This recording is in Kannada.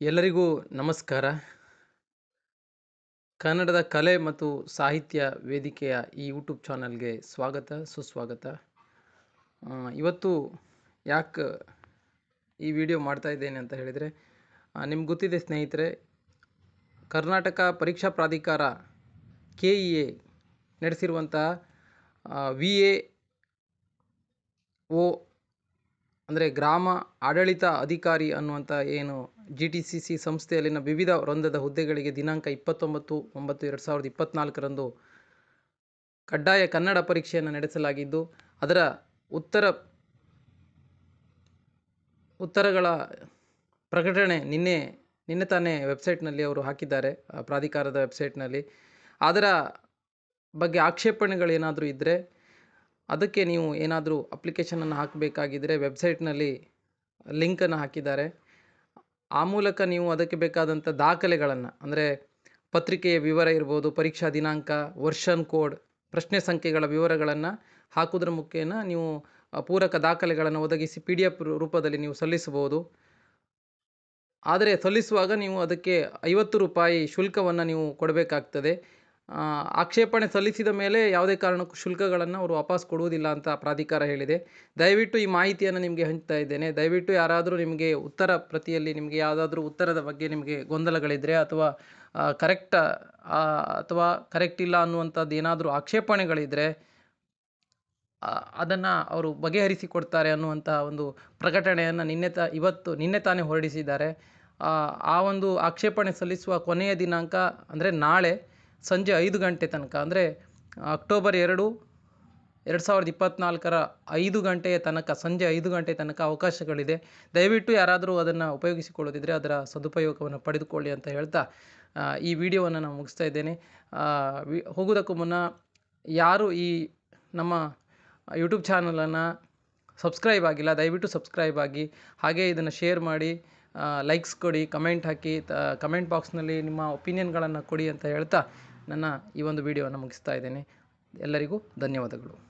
ಎಲ್ಲರಿಗೂ ನಮಸ್ಕಾರ. ಕನ್ನಡದ ಕಲೆ ಮತ್ತು ಸಾಹಿತ್ಯ ವೇದಿಕೆಯ ಈ ಯೂಟ್ಯೂಬ್ ಚಾನಲ್ಗೆ ಸ್ವಾಗತ, ಸುಸ್ವಾಗತ. ಇವತ್ತು ಯಾಕೆ ಈ ವಿಡಿಯೋ ಮಾಡ್ತಾ ಇದ್ದೇನೆ ಅಂತ ಹೇಳಿದರೆ ನಿಮ್ಗೆ ಗೊತ್ತಿದೆ ಸ್ನೇಹಿತರೆ, ಕರ್ನಾಟಕ ಪರೀಕ್ಷಾ ಪ್ರಾಧಿಕಾರ ಕೆ ಇ ಎ ನಡೆಸಿರುವಂತಹ ವಿ ಎ ಓ, ಅಂದರೆ ಗ್ರಾಮ ಆಡಳಿತ ಅಧಿಕಾರಿ ಅನ್ನುವಂಥ ಏನು ಜಿ ಟಿ ಸಿ ಸಿ ಸಂಸ್ಥೆಯಲ್ಲಿನ ವಿವಿಧ ವೃಂದದ ಹುದ್ದೆಗಳಿಗೆ ದಿನಾಂಕ ಇಪ್ಪತ್ತೊಂಬತ್ತು, ಒಂಬತ್ತು, ಎರಡು ಸಾವಿರದ ಇಪ್ಪತ್ತ್ನಾಲ್ಕರಂದು ಕಡ್ಡಾಯ ಕನ್ನಡ ಪರೀಕ್ಷೆಯನ್ನು ನಡೆಸಲಾಗಿದ್ದು, ಅದರ ಉತ್ತರ, ಉತ್ತರಗಳ ಪ್ರಕಟಣೆ ನಿನ್ನೆ ನಿನ್ನೆ ತಾನೇ ವೆಬ್ಸೈಟ್ನಲ್ಲಿ ಅವರು ಹಾಕಿದ್ದಾರೆ ಪ್ರಾಧಿಕಾರದ ವೆಬ್ಸೈಟ್ನಲ್ಲಿ. ಅದರ ಬಗ್ಗೆ ಆಕ್ಷೇಪಣೆಗಳೇನಾದರೂ ಇದ್ದರೆ ಅದಕ್ಕೆ ನೀವು ಏನಾದರೂ ಅಪ್ಲಿಕೇಶನನ್ನು ಹಾಕಬೇಕಾಗಿದ್ದರೆ ವೆಬ್ಸೈಟ್ನಲ್ಲಿ ಲಿಂಕನ್ನು ಹಾಕಿದ್ದಾರೆ. ಆ ಮೂಲಕ ನೀವು ಅದಕ್ಕೆ ಬೇಕಾದಂಥ ದಾಖಲೆಗಳನ್ನು, ಅಂದರೆ ಪತ್ರಿಕೆಯ ವಿವರ ಇರ್ಬೋದು, ಪರೀಕ್ಷಾ ದಿನಾಂಕ, ವರ್ಷನ್ ಕೋಡ್, ಪ್ರಶ್ನೆ ಸಂಖ್ಯೆಗಳ ವಿವರಗಳನ್ನು ಹಾಕುವುದರ ಮುಖೇನ ನೀವು ಪೂರಕ ದಾಖಲೆಗಳನ್ನು ಒದಗಿಸಿ ಪಿ ಡಿ ಎಫ್ ರೂಪದಲ್ಲಿ ನೀವು ಸಲ್ಲಿಸಬಹುದು. ಆದರೆ ಸಲ್ಲಿಸುವಾಗ ನೀವು ಅದಕ್ಕೆ ಐವತ್ತು ರೂಪಾಯಿ ಶುಲ್ಕವನ್ನು ನೀವು ಕೊಡಬೇಕಾಗ್ತದೆ. ಆಕ್ಷೇಪಣೆ ಸಲ್ಲಿಸಿದ ಮೇಲೆ ಯಾವುದೇ ಕಾರಣಕ್ಕೂ ಶುಲ್ಕಗಳನ್ನು ಅವರು ವಾಪಸ್ ಕೊಡುವುದಿಲ್ಲ ಅಂತ ಪ್ರಾಧಿಕಾರ ಹೇಳಿದೆ. ದಯವಿಟ್ಟು ಈ ಮಾಹಿತಿಯನ್ನು ನಿಮಗೆ ಹಂಚ್ತಾ ಇದ್ದೇನೆ. ದಯವಿಟ್ಟು ಯಾರಾದರೂ ನಿಮಗೆ ಉತ್ತರ ಪ್ರತಿಯಲ್ಲಿ ನಿಮಗೆ ಯಾವುದಾದ್ರೂ ಉತ್ತರದ ಬಗ್ಗೆ ನಿಮಗೆ ಗೊಂದಲಗಳಿದ್ದರೆ ಅಥವಾ ಕರೆಕ್ಟ್ ಅಥವಾ ಕರೆಕ್ಟ್ ಇಲ್ಲ ಅನ್ನುವಂಥದ್ದು ಏನಾದರೂ ಆಕ್ಷೇಪಣೆಗಳಿದ್ದರೆ ಅದನ್ನು ಅವರು ಬಗೆಹರಿಸಿಕೊಡ್ತಾರೆ ಅನ್ನುವಂಥ ಒಂದು ಪ್ರಕಟಣೆಯನ್ನು ನಿನ್ನೆ ತ ಇವತ್ತು ನಿನ್ನೆ ತಾನೇ ಹೊರಡಿಸಿದ್ದಾರೆ. ಆ, ಒಂದು ಆಕ್ಷೇಪಣೆ ಸಲ್ಲಿಸುವ ಕೊನೆಯ ದಿನಾಂಕ ಅಂದರೆ ನಾಳೆ ಸಂಜೆ ಐದು ಗಂಟೆ ತನಕ, ಅಂದರೆ ಅಕ್ಟೋಬರ್ ಎರಡು ಎರಡು ಸಾವಿರದ ಇಪ್ಪತ್ತ್ನಾಲ್ಕರ ಐದು ಗಂಟೆಯ ತನಕ, ಸಂಜೆ ಐದು ಗಂಟೆ ತನಕ ಅವಕಾಶಗಳಿದೆ. ದಯವಿಟ್ಟು ಯಾರಾದರೂ ಅದನ್ನು ಉಪಯೋಗಿಸಿಕೊಳ್ಳೋದಿದ್ದರೆ ಅದರ ಸದುಪಯೋಗವನ್ನು ಪಡೆದುಕೊಳ್ಳಿ ಅಂತ ಹೇಳ್ತಾ ಈ ವಿಡಿಯೋವನ್ನು ನಾನು ಮುಗಿಸ್ತಾ ಇದ್ದೇನೆ. ವಿ ಹೋಗೋದಕ್ಕೂ ಮುನ್ನ ಯಾರು ಈ ನಮ್ಮ ಯೂಟ್ಯೂಬ್ ಚಾನಲನ್ನು ಸಬ್ಸ್ಕ್ರೈಬ್ ಆಗಿಲ್ಲ, ದಯವಿಟ್ಟು ಸಬ್ಸ್ಕ್ರೈಬ್ ಆಗಿ, ಹಾಗೆ ಇದನ್ನು ಶೇರ್ ಮಾಡಿ ಲೈಕ್ಸ್ ಕೊಡಿ, ಕಮೆಂಟ್ ಹಾಕಿ ಕಮೆಂಟ್ ಬಾಕ್ಸ್ನಲ್ಲಿ ನಿಮ್ಮ ಒಪಿನಿಯನ್ಗಳನ್ನು ಕೊಡಿ ಅಂತ ಹೇಳ್ತಾ ನನ್ನ ಈ ಒಂದು ವಿಡಿಯೋವನ್ನು ಮುಗಿಸ್ತಾ ಇದ್ದೇನೆ. ಎಲ್ಲರಿಗೂ ಧನ್ಯವಾದಗಳು.